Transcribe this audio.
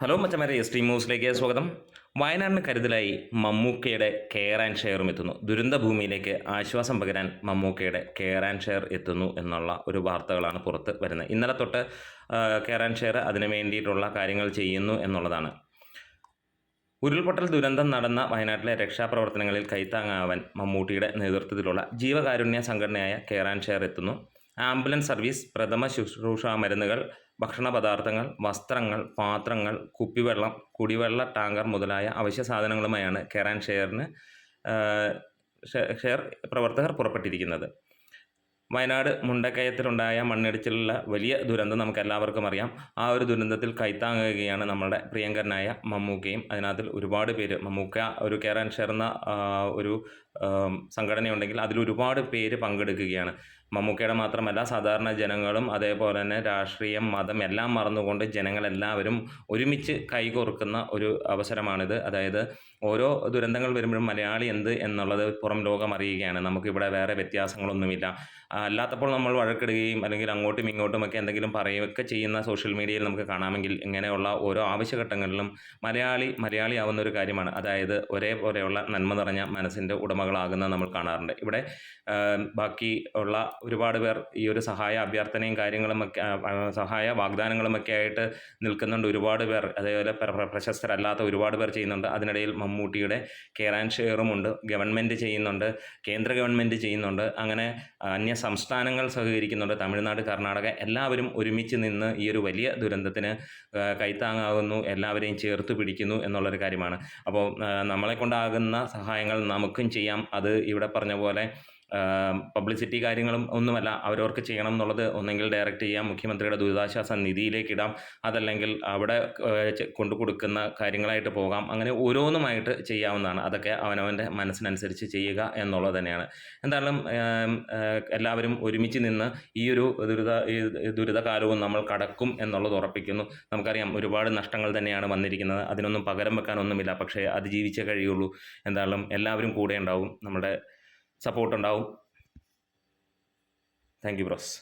Hello മച്ചമാരെ S T ന്യൂസിലേക്ക് സ്വാഗതം. വയനാടിന് കരുതലായി മമ്മൂക്കയുടെ കെയർ ആൻഡ് ഷെയറും എത്തുന്നു. ദുരന്ത ഭൂമിയിലേക്ക് ആശ്വാസം പകരാൻ മമ്മൂക്കയുടെ കെയർ ആൻഡ് ഷെയർ എത്തുന്നു എന്നുള്ള ഒരു വാർത്തകളാണ് പുറത്ത് വരുന്നത്. ഇന്നലെ തൊട്ട് കെയർ ആൻഡ് ഷെയർ അതിനു വേണ്ടിയിട്ടുള്ള കാര്യങ്ങൾ ചെയ്യുന്നു എന്നുള്ളതാണ്. ഉരുൾപൊട്ടൽ ദുരന്തം നടന്ന വയനാട്ടിലെ രക്ഷാപ്രവർത്തനങ്ങളിൽ കൈത്താങ്ങാവാൻ മമ്മൂട്ടിയുടെ നേതൃത്വത്തിലുള്ള ജീവകാരുണ്യ സംഘടനയായ കെയർ ആൻഡ് ഷെയർ എത്തുന്നു. ആംബുലൻസ് സർവീസ് പ്രഥമ ശുശ്രൂഷ മരുന്നുകൾ ഭക്ഷണ പദാർത്ഥങ്ങൾ വസ്ത്രങ്ങൾ പാത്രങ്ങൾ കുപ്പിവെള്ളം കുടിവെള്ള ടാങ്കർ മുതലായ അവശ്യ സാധനങ്ങളുമായാണ് കെയർ ആൻഡ് ഷെയറിന് ഷെയർ പ്രവർത്തകർ പുറപ്പെട്ടിരിക്കുന്നത്. വയനാട് മുണ്ടക്കയത്തിലുണ്ടായ മണ്ണിടിച്ചിലുള്ള വലിയ ദുരന്തം നമുക്ക് എല്ലാവർക്കും അറിയാം. ആ ഒരു ദുരന്തത്തിൽ കൈത്താങ്ങുകയാണ് നമ്മുടെ പ്രിയങ്കരനായ മമ്മൂക്കയും. അതിനകത്തിൽ ഒരുപാട് പേര് മമ്മൂക്ക ഒരു കെയർ ആൻഡ് ഷെയർ എന്ന ഒരു സംഘടനയുണ്ടെങ്കിൽ അതിൽ ഒരുപാട് പേര് പങ്കെടുക്കുകയാണ്. മമ്മൂക്കയുടെ മാത്രമല്ല സാധാരണ ജനങ്ങളും അതേപോലെ തന്നെ രാഷ്ട്രീയം മതം എല്ലാം മറന്നുകൊണ്ട് ജനങ്ങളെല്ലാവരും ഒരുമിച്ച് കൈകോർക്കുന്ന ഒരു അവസരമാണിത്. അതായത് ഓരോ ദുരന്തങ്ങൾ വരുമ്പോഴും മലയാളി എന്ത് എന്നുള്ളത് പുറം ലോകം അറിയുകയാണ്. നമുക്കിവിടെ വേറെ വ്യത്യാസങ്ങളൊന്നുമില്ല. അല്ലാത്തപ്പോൾ നമ്മൾ വഴക്കിടുകയും അല്ലെങ്കിൽ അങ്ങോട്ടും ഇങ്ങോട്ടും ഒക്കെ എന്തെങ്കിലും പറയുകയൊക്കെ ചെയ്യുന്ന സോഷ്യൽ മീഡിയയിൽ നമുക്ക് കാണാമെങ്കിൽ ഇങ്ങനെയുള്ള ഓരോ ആവശ്യഘട്ടങ്ങളിലും മലയാളി മലയാളിയാവുന്ന ഒരു കാര്യമാണ്. അതായത് ഒരേപോലെയുള്ള നന്മ നിറഞ്ഞ മനസ്സിന്റെ ഉടമകളാകുന്ന നമ്മൾ കാണാറുണ്ട്. ഇവിടെ ബാക്കി ഉള്ള ഒരുപാട് പേർ ഈ ഒരു സഹായ അഭ്യർത്ഥനയും കാര്യങ്ങളും ഒക്കെ സഹായ വാഗ്ദാനങ്ങളും ഒക്കെ ആയിട്ട് നിൽക്കുന്നുണ്ട്. ഒരുപാട് പേർ അതേപോലെ പ്ര- പ്ര- പ്രശസ്തരല്ലാത്ത ഒരുപാട് പേർ ചെയ്യുന്നുണ്ട്. അതിനിടയിൽ മമ്മൂട്ടിയുടെ കെയർ ആൻഡ് ഷെയറും ഉണ്ട്. ഗവൺമെന്റ് ചെയ്യുന്നുണ്ട്. കേന്ദ്ര ഗവൺമെന്റ് ചെയ്യുന്നുണ്ട്. അങ്ങനെ അന്യ സംസ്ഥാനങ്ങൾ സഹകരിക്കുന്നുണ്ട്. തമിഴ്നാട് കർണാടക എല്ലാവരും ഒരുമിച്ച് നിന്ന് ഈ ഒരു വലിയ ദുരന്തത്തിന് കൈത്താങ്ങാകുന്നു. എല്ലാവരെയും ചേർത്ത് പിടിക്കുന്നു എന്നുള്ളൊരു കാര്യമാണ്. അപ്പോൾ നമ്മളെ കൊണ്ടാകുന്ന സഹായങ്ങൾ നമുക്കും ചെയ്യാം. അത് ഇവിടെ പറഞ്ഞ പോലെ പബ്ലിസിറ്റി കാര്യങ്ങളും ഒന്നുമല്ല അവരവർക്ക് ചെയ്യണം എന്നുള്ളത് ഒന്നെങ്കിൽ ഡയറക്റ്റ് ചെയ്യാം മുഖ്യമന്ത്രിയുടെ ദുരിതാശ്വാസ നിധിയിലേക്ക് ഇടാം അതല്ലെങ്കിൽ അവിടെ കൊണ്ടു കൊടുക്കുന്ന കാര്യങ്ങളായിട്ട് പോകാം. അങ്ങനെ ഓരോന്നുമായിട്ട് ചെയ്യാവുന്നതാണ്. അതൊക്കെ അവനവന്റെ മനസ്സിനനുസരിച്ച് ചെയ്യുക എന്നുള്ളത് തന്നെയാണ്. എന്തായാലും എല്ലാവരും ഒരുമിച്ച് നിന്ന് ഈ ഒരു ദുരിത ദുരിതകാലവും നമ്മൾ കടക്കും എന്നുള്ളത് ഉറപ്പിക്കുന്നു. നമുക്കറിയാം ഒരുപാട് നഷ്ടങ്ങൾ തന്നെയാണ് വന്നിരിക്കുന്നത്. അതിനൊന്നും പകരം വെക്കാനൊന്നുമില്ല. പക്ഷേ അതിജീവിച്ചേ കഴിയുള്ളൂ. എന്തായാലും എല്ലാവരും കൂടെ ഉണ്ടാവും. നമ്മുടെ സപ്പോർട്ട് ഉണ്ടാവും താങ്ക് യു ബ്രോസ്